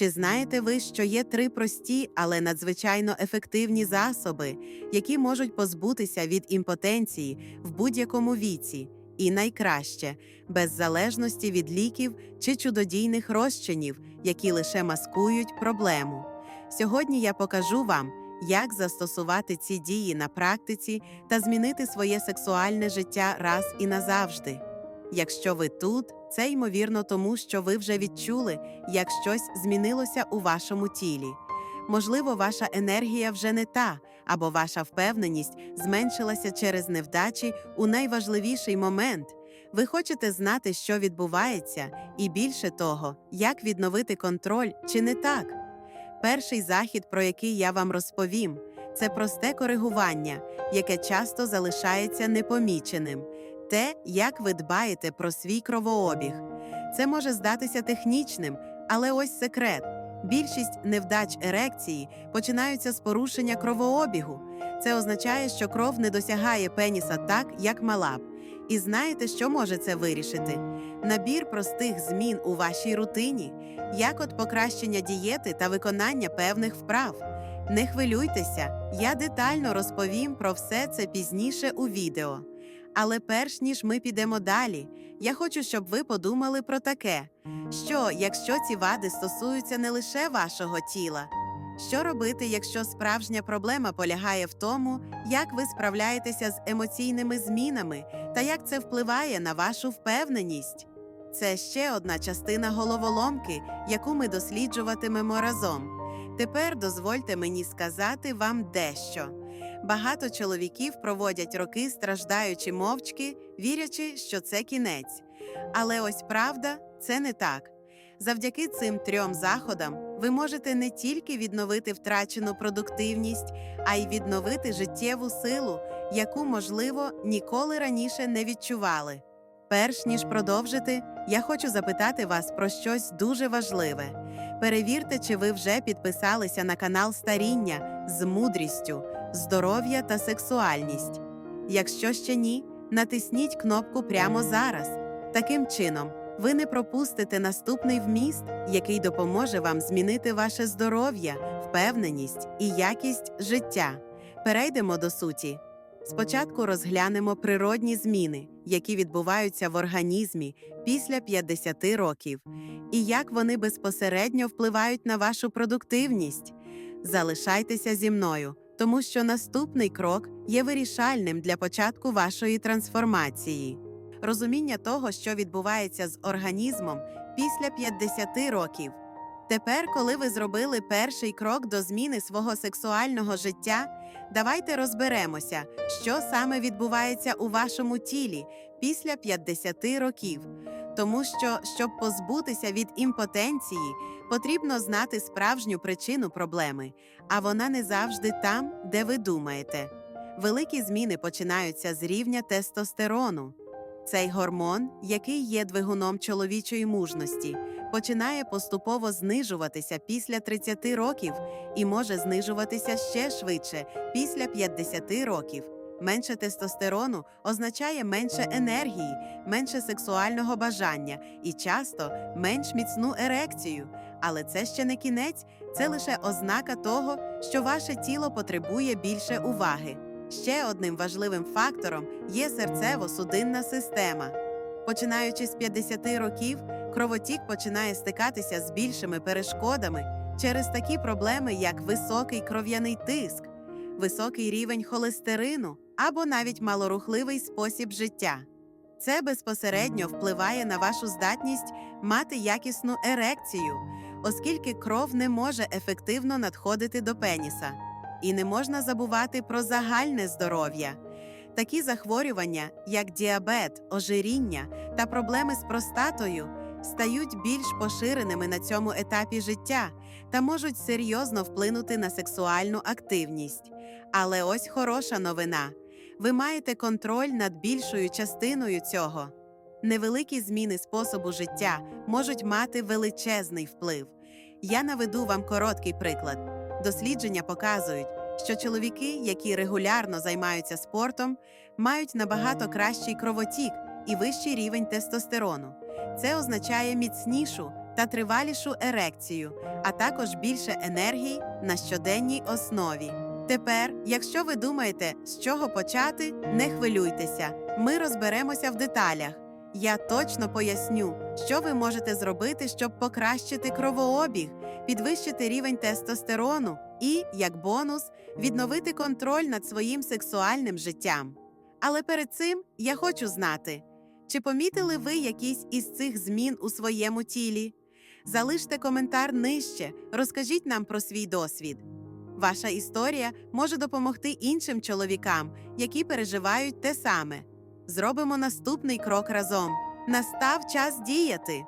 Чи знаєте ви, що є три прості, але надзвичайно ефективні засоби, які можуть позбутися від імпотенції в будь-якому віці, і найкраще без залежності від ліків чи чудодійних розчинів, які лише маскують проблему? Сьогодні я покажу вам, як застосувати ці дії на практиці та змінити своє сексуальне життя раз і назавжди. Якщо ви тут, це ймовірно тому, що ви вже відчули, як щось змінилося у вашому тілі. Можливо, ваша енергія вже не та, або ваша впевненість зменшилася через невдачі у найважливіший момент. Ви хочете знати, що відбувається, і більше того, як відновити контроль чи не так. Перший захід, про який я вам розповім, це просте коригування, яке часто залишається непоміченим. Те, як ви дбаєте про свій кровообіг. Це може здатися технічним, але ось секрет. Більшість невдач ерекції починаються з порушення кровообігу. Це означає, що кров не досягає пеніса так, як мала б. І знаєте, що може це вирішити? Набір простих змін у вашій рутині, як от покращення дієти та виконання певних вправ. Не хвилюйтеся, я детально розповім про все це пізніше у відео. Але перш ніж ми підемо далі, я хочу, щоб ви подумали про таке: що якщо ці вади стосуються не лише вашого тіла, що робити, якщо справжня проблема полягає в тому, як ви справляєтеся з емоційними змінами та як це впливає на вашу впевненість? Це ще одна частина головоломки, яку ми досліджуватимемо разом. Тепер дозвольте мені сказати вам дещо. Багато чоловіків проводять роки, страждаючи мовчки, вірячи, що це кінець. Але ось правда, це не так. Завдяки цим трьом заходам ви можете не тільки відновити втрачену продуктивність, а й відновити життєву силу, яку, можливо, ніколи раніше не відчували. Перш ніж продовжити, я хочу запитати вас про щось дуже важливе. Перевірте, чи ви вже підписалися на канал Старіння з мудрістю, здоров'я та сексуальність. Якщо ще ні, натисніть кнопку прямо зараз. Таким чином, ви не пропустите наступний вміст, який допоможе вам змінити ваше здоров'я, впевненість і якість життя. Перейдемо до суті. Спочатку розглянемо природні зміни, які відбуваються в організмі після 50 років, і як вони безпосередньо впливають на вашу продуктивність. Залишайтеся зі мною, тому що наступний крок є вирішальним для початку вашої трансформації. Розуміння того, що відбувається з організмом після 50 років. Тепер, коли ви зробили перший крок до зміни свого сексуального життя, давайте розберемося, що саме відбувається у вашому тілі після 50 років. Тому що, щоб позбутися від імпотенції, потрібно знати справжню причину проблеми, а вона не завжди там, де ви думаєте. Великі зміни починаються з рівня тестостерону. Цей гормон, який є двигуном чоловічої мужності, починає поступово знижуватися після 30 років і може знижуватися ще швидше після 50 років. Менше тестостерону означає менше енергії, менше сексуального бажання і часто менш міцну ерекцію. Але це ще не кінець, це лише ознака того, що ваше тіло потребує більше уваги. Ще одним важливим фактором є серцево-судинна система. Починаючи з 50 років, кровотік починає стикатися з більшими перешкодами через такі проблеми, як високий кров'яний тиск, високий рівень холестерину або навіть малорухливий спосіб життя. Це безпосередньо впливає на вашу здатність мати якісну ерекцію, оскільки кров не може ефективно надходити до пеніса. І не можна забувати про загальне здоров'я. Такі захворювання, як діабет, ожиріння та проблеми з простатою, стають більш поширеними на цьому етапі життя та можуть серйозно вплинути на сексуальну активність. Але ось хороша новина: ви маєте контроль над більшою частиною цього. Невеликі зміни способу життя можуть мати величезний вплив. Я наведу вам короткий приклад. Дослідження показують, що чоловіки, які регулярно займаються спортом, мають набагато кращий кровотік і вищий рівень тестостерону. Це означає міцнішу та тривалішу ерекцію, а також більше енергії на щоденній основі. Тепер, якщо ви думаєте, з чого почати, не хвилюйтеся. Ми розберемося в деталях. Я точно поясню, що ви можете зробити, щоб покращити кровообіг, підвищити рівень тестостерону і, як бонус, відновити контроль над своїм сексуальним життям. Але перед цим я хочу знати, чи помітили ви якісь із цих змін у своєму тілі? Залиште коментар нижче, розкажіть нам про свій досвід. Ваша історія може допомогти іншим чоловікам, які переживають те саме. Зробимо наступний крок разом. Настав час діяти.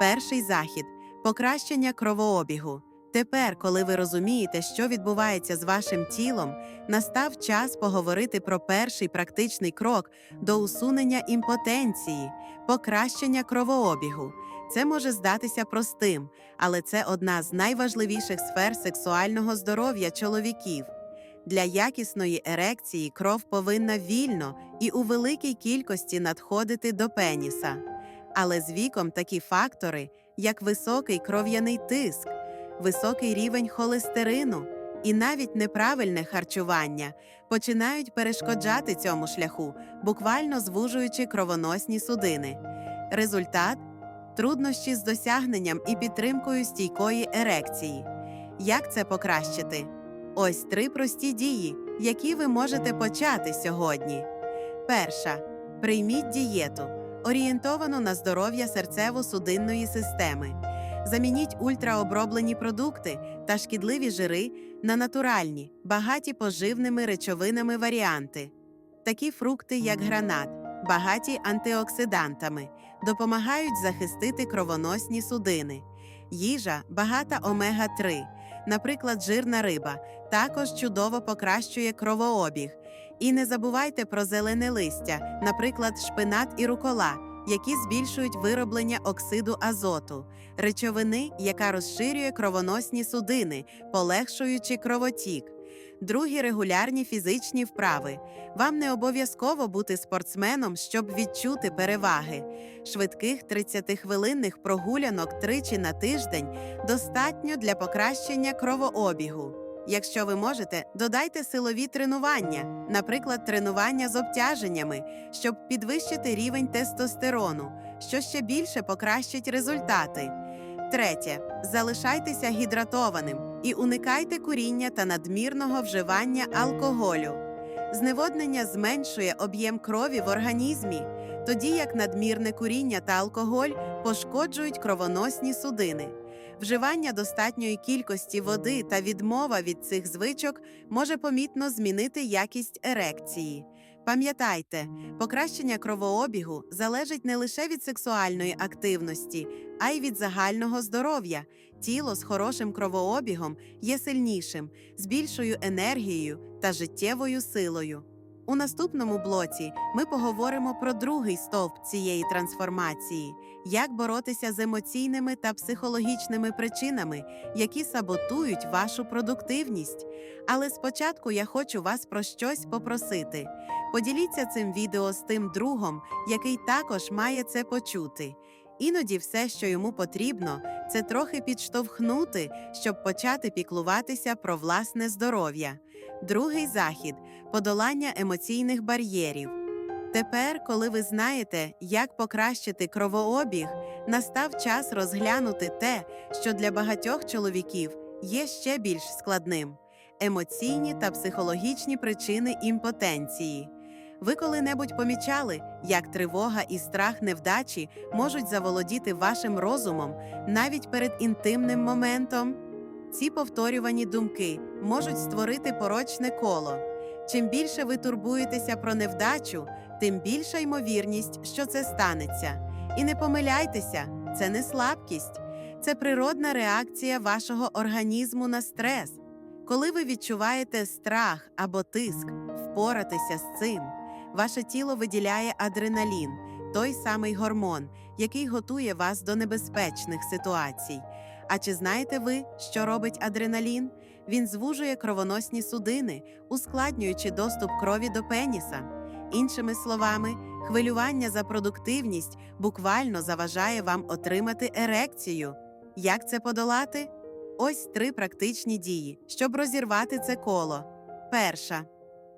Перший захід покращення кровообігу. Тепер, коли ви розумієте, що відбувається з вашим тілом, настав час поговорити про перший практичний крок до усунення імпотенції, покращення кровообігу. Це може здатися простим, але це одна з найважливіших сфер сексуального здоров'я чоловіків. Для якісної ерекції кров повинна вільно і у великій кількості надходити до пеніса. Але з віком такі фактори, як високий кров'яний тиск, високий рівень холестерину і навіть неправильне харчування починають перешкоджати цьому шляху, буквально звужуючи кровоносні судини. Результат труднощі з досягненням і підтримкою стійкої ерекції. Як це покращити? Ось три прості дії, які ви можете почати сьогодні. Перша прийміть дієту, орієнтовану на здоров'я серцево-судинної системи. Замініть ультраоброблені продукти та шкідливі жири на натуральні, багаті поживними речовинами варіанти. Такі фрукти, як гранат, багаті антиоксидантами, допомагають захистити кровоносні судини. Їжа багата омега-3, наприклад, жирна риба, також чудово покращує кровообіг. І не забувайте про зелене листя, наприклад, шпинат і рукола, які збільшують вироблення оксиду азоту, речовини, яка розширює кровоносні судини, полегшуючи кровотік. Другі регулярні фізичні вправи. Вам не обов'язково бути спортсменом, щоб відчути переваги. Швидких 30-хвилинних прогулянок тричі на тиждень достатньо для покращення кровообігу. Якщо ви можете, додайте силові тренування, наприклад, тренування з обтяженнями, щоб підвищити рівень тестостерону, що ще більше покращить результати. Третє. Залишайтеся гідратованим і уникайте куріння та надмірного вживання алкоголю. Зневоднення зменшує об'єм крові в організмі, тоді як надмірне куріння та алкоголь пошкоджують кровоносні судини. Вживання достатньої кількості води та відмова від цих звичок може помітно змінити якість ерекції. Пам'ятайте, покращення кровообігу залежить не лише від сексуальної активності, а й від загального здоров'я. Тіло з хорошим кровообігом є сильнішим, з більшою енергією та життєвою силою. У наступному блоці ми поговоримо про другий стовп цієї трансформації, як боротися з емоційними та психологічними причинами, які саботують вашу продуктивність. Але спочатку я хочу вас про щось попросити. Поділіться цим відео з тим другом, який також має це почути. Іноді все, що йому потрібно, це трохи підштовхнути, щоб почати піклуватися про власне здоров'я. Другий захід подолання емоційних бар'єрів. Тепер, коли ви знаєте, як покращити кровообіг, настав час розглянути те, що для багатьох чоловіків є ще більш складним емоційні та психологічні причини імпотенції. Ви коли-небудь помічали, як тривога і страх невдачі можуть заволодіти вашим розумом навіть перед інтимним моментом? Ці повторювані думки можуть створити порочне коло. Чим більше ви турбуєтеся про невдачу, тим більша ймовірність, що це станеться. І не помиляйтеся, це не слабкість, це природна реакція вашого організму на стрес. Коли ви відчуваєте страх або тиск, впоратися з цим, ваше тіло виділяє адреналін, той самий гормон, який готує вас до небезпечних ситуацій. А чи знаєте ви, що робить адреналін? Він звужує кровоносні судини, ускладнюючи доступ крові до пеніса. Іншими словами, хвилювання за продуктивність буквально заважає вам отримати ерекцію. Як це подолати? Ось три практичні дії, щоб розірвати це коло. Перша.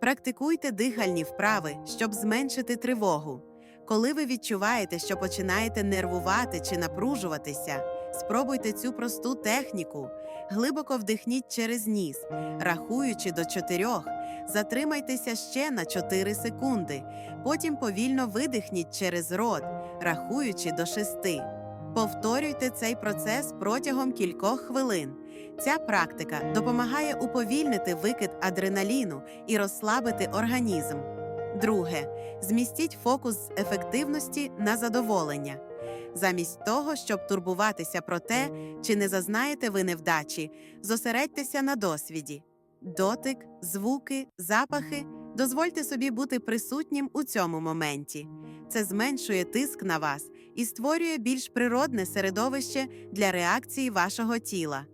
Практикуйте дихальні вправи, щоб зменшити тривогу. Коли ви відчуваєте, що починаєте нервувати чи напружуватися, спробуйте цю просту техніку. Глибоко вдихніть через ніс, рахуючи до чотирьох, затримайтеся ще на 4 секунди. Потім повільно видихніть через рот, рахуючи до шести. Повторюйте цей процес протягом кількох хвилин. Ця практика допомагає уповільнити викид адреналіну і розслабити організм. Друге, змістіть фокус з ефективності на задоволення. Замість того, щоб турбуватися про те, чи не зазнаєте ви невдачі, зосередьтеся на досвіді. Дотик, звуки, запахи дозвольте собі бути присутнім у цьому моменті. Це зменшує тиск на вас і створює більш природне середовище для реакції вашого тіла.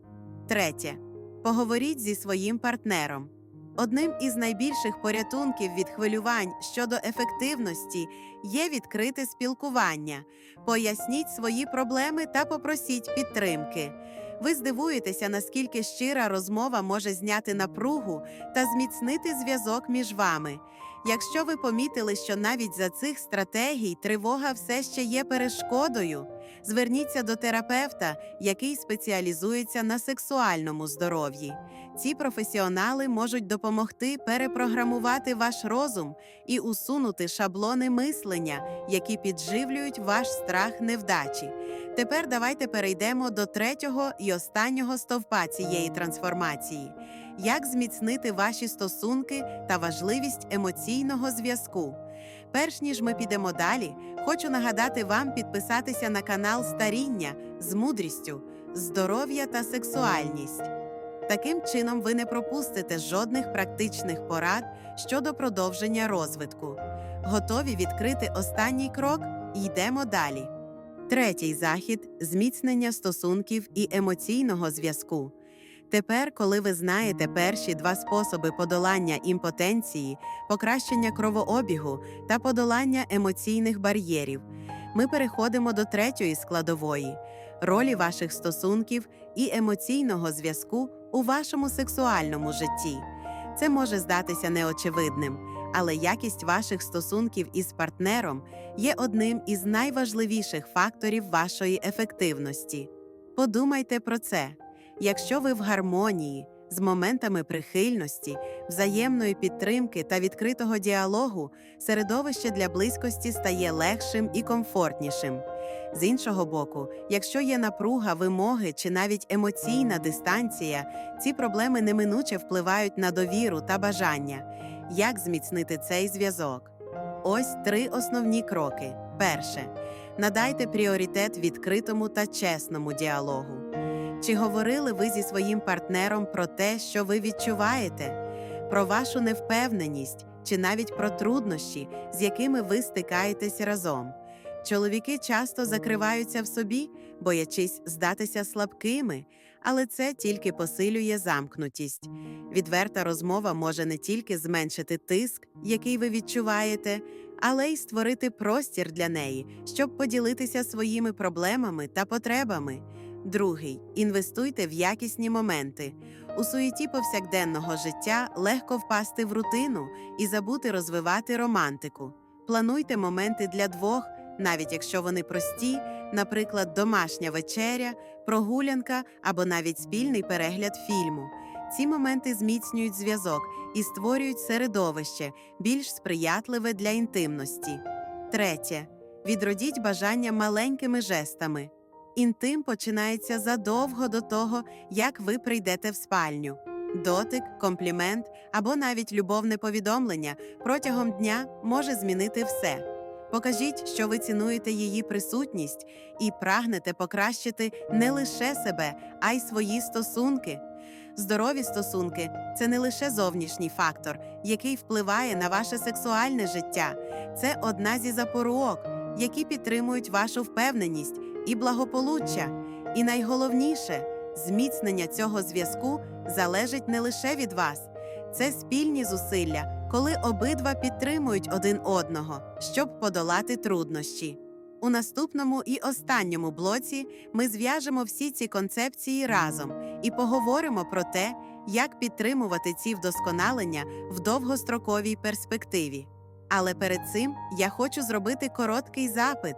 Третє. Поговоріть зі своїм партнером. Одним із найбільших порятунків від хвилювань щодо ефективності є відкрите спілкування. Поясніть свої проблеми та попросіть підтримки. Ви здивуєтеся, наскільки щира розмова може зняти напругу та зміцнити зв'язок між вами. Якщо ви помітили, що навіть за цих стратегій тривога все ще є перешкодою, зверніться до терапевта, який спеціалізується на сексуальному здоров'ї. Ці професіонали можуть допомогти перепрограмувати ваш розум і усунути шаблони мислення, які підживлюють ваш страх невдачі. Тепер давайте перейдемо до третього і останнього стовпа цієї трансформації як зміцнити ваші стосунки та важливість емоційного зв'язку. Перш ніж ми підемо далі, хочу нагадати вам підписатися на канал Старіння з мудрістю, здоров'я та сексуальність. Таким чином, ви не пропустите жодних практичних порад щодо продовження розвитку. Готові відкрити останній крок йдемо далі. Третій захід зміцнення стосунків і емоційного зв'язку. Тепер, коли ви знаєте перші два способи подолання імпотенції, покращення кровообігу та подолання емоційних бар'єрів, ми переходимо до третьої складової ролі ваших стосунків і емоційного зв'язку у вашому сексуальному житті. Це може здатися неочевидним, але якість ваших стосунків із партнером є одним із найважливіших факторів вашої ефективності. Подумайте про це. Якщо ви в гармонії з моментами прихильності, взаємної підтримки та відкритого діалогу, середовище для близькості стає легшим і комфортнішим. З іншого боку, якщо є напруга, вимоги чи навіть емоційна дистанція, ці проблеми неминуче впливають на довіру та бажання. Як зміцнити цей зв'язок? Ось три основні кроки. Перше. Надайте пріоритет відкритому та чесному діалогу. Чи говорили ви зі своїм партнером про те, що ви відчуваєте, про вашу невпевненість чи навіть про труднощі, з якими ви стикаєтесь разом? Чоловіки часто закриваються в собі, боячись здатися слабкими, але це тільки посилює замкнутість. Відверта розмова може не тільки зменшити тиск, який ви відчуваєте, але й створити простір для неї, щоб поділитися своїми проблемами та потребами. Другий інвестуйте в якісні моменти. У суєті повсякденного життя легко впасти в рутину і забути розвивати романтику. Плануйте моменти для двох, навіть якщо вони прості, наприклад, домашня вечеря, прогулянка або навіть спільний перегляд фільму. Ці моменти зміцнюють зв'язок і створюють середовище більш сприятливе для інтимності. Третє. Відродіть бажання маленькими жестами. Інтим починається задовго до того, як ви прийдете в спальню. Дотик, комплімент або навіть любовне повідомлення протягом дня може змінити все. Покажіть, що ви цінуєте її присутність і прагнете покращити не лише себе, а й свої стосунки. Здорові стосунки це не лише зовнішній фактор, який впливає на ваше сексуальне життя, це одна зі запоруок, які підтримують вашу впевненість і благополуччя. І найголовніше, зміцнення цього зв'язку залежить не лише від вас, це спільні зусилля, коли обидва підтримують один одного, щоб подолати труднощі. У наступному і останньому блоці ми зв'яжемо всі ці концепції разом і поговоримо про те, як підтримувати ці вдосконалення в довгостроковій перспективі. Але перед цим я хочу зробити короткий запит.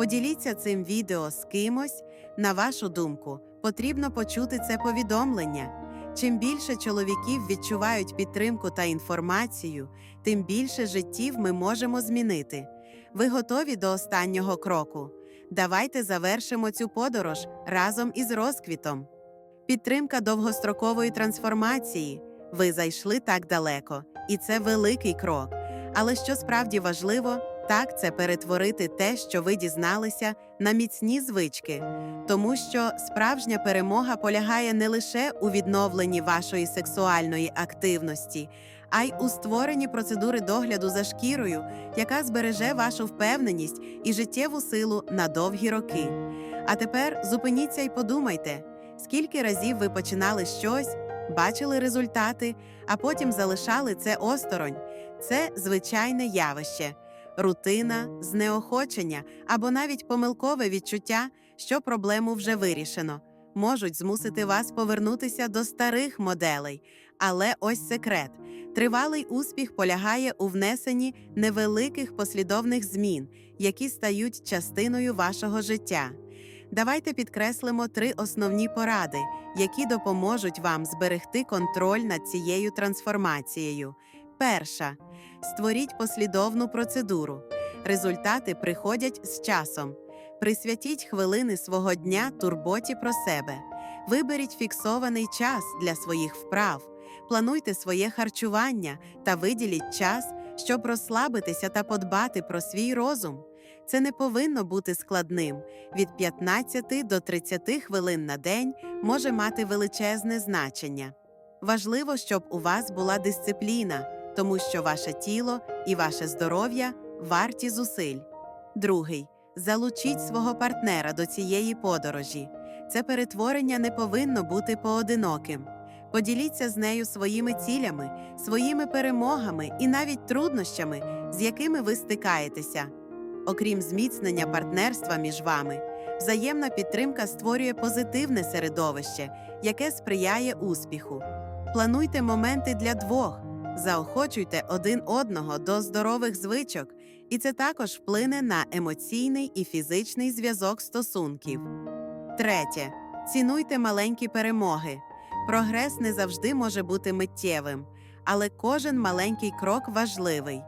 Поділіться цим відео з кимось. На вашу думку, потрібно почути це повідомлення. Чим більше чоловіків відчувають підтримку та інформацію, тим більше життів ми можемо змінити. Ви готові до останнього кроку? Давайте завершимо цю подорож разом із розквітом. Підтримка довгострокової трансформації. Ви зайшли так далеко, і це великий крок. Але що справді важливо, так це перетворити те, що ви дізналися, на міцні звички, тому що справжня перемога полягає не лише у відновленні вашої сексуальної активності, а й у створенні процедури догляду за шкірою, яка збереже вашу впевненість і життєву силу на довгі роки. А тепер зупиніться і подумайте, скільки разів ви починали щось, бачили результати, а потім залишали це осторонь. Це звичайне явище, рутина, знеохочення або навіть помилкове відчуття, що проблему вже вирішено, можуть змусити вас повернутися до старих моделей. Але ось секрет: тривалий успіх полягає у внесенні невеликих послідовних змін, які стають частиною вашого життя. Давайте підкреслимо три основні поради, які допоможуть вам зберегти контроль над цією трансформацією. Перша створіть послідовну процедуру. Результати приходять з часом. Присвятіть хвилини свого дня турботі про себе. Виберіть фіксований час для своїх вправ, плануйте своє харчування та виділіть час, щоб розслабитися та подбати про свій розум. Це не повинно бути складним. Від 15 до 30 хвилин на день може мати величезне значення. Важливо, щоб у вас була дисципліна, тому що ваше тіло і ваше здоров'я варті зусиль. Другий залучіть свого партнера до цієї подорожі. Це перетворення не повинно бути поодиноким. Поділіться з нею своїми цілями, своїми перемогами і навіть труднощами, з якими ви стикаєтеся. Окрім зміцнення партнерства між вами, взаємна підтримка створює позитивне середовище, яке сприяє успіху. Плануйте моменти для двох, заохочуйте один одного до здорових звичок, і це також вплине на емоційний і фізичний зв'язок стосунків. Третє. Цінуйте маленькі перемоги. Прогрес не завжди може бути миттєвим, але кожен маленький крок важливий.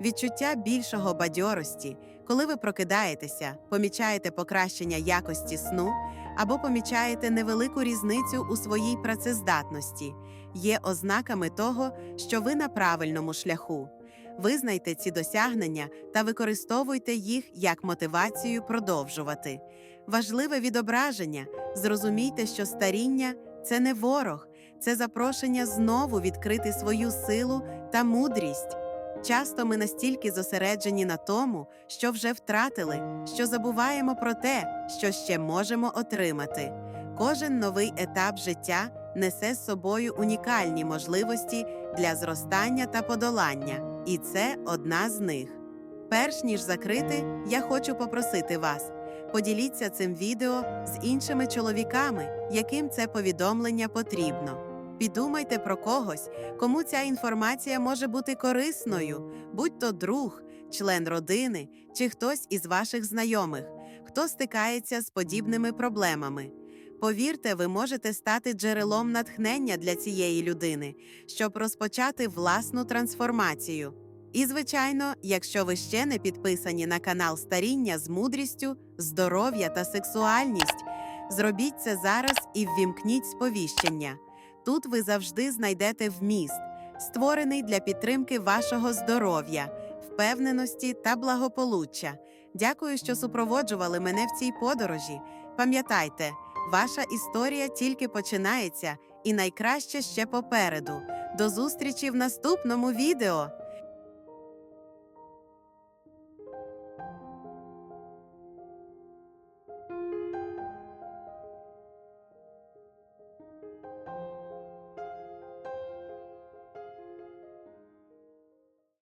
Відчуття більшого бадьорості, коли ви прокидаєтеся, помічаєте покращення якості сну або помічаєте невелику різницю у своїй працездатності, є ознаками того, що ви на правильному шляху. Визнайте ці досягнення та використовуйте їх як мотивацію продовжувати. Важливе відображення. Зрозумійте, що старіння це не ворог, це запрошення знову відкрити свою силу та мудрість. Часто ми настільки зосереджені на тому, що вже втратили, що забуваємо про те, що ще можемо отримати. Кожен новий етап життя несе з собою унікальні можливості для зростання та подолання, і це одна з них. Перш ніж закрити, я хочу попросити вас. Поділіться цим відео з іншими чоловіками, яким це повідомлення потрібно. Підумайте про когось, кому ця інформація може бути корисною, будь то друг, член родини чи хтось із ваших знайомих, хто стикається з подібними проблемами. Повірте, ви можете стати джерелом натхнення для цієї людини, щоб розпочати власну трансформацію. І, звичайно, якщо ви ще не підписані на канал Старіння з мудрістю, здоров'я та сексуальність, зробіть це зараз і ввімкніть сповіщення. Тут ви завжди знайдете вміст, створений для підтримки вашого здоров'я, впевненості та благополуччя. Дякую, що супроводжували мене в цій подорожі. Пам'ятайте, ваша історія тільки починається, і найкраще ще попереду. До зустрічі в наступному відео!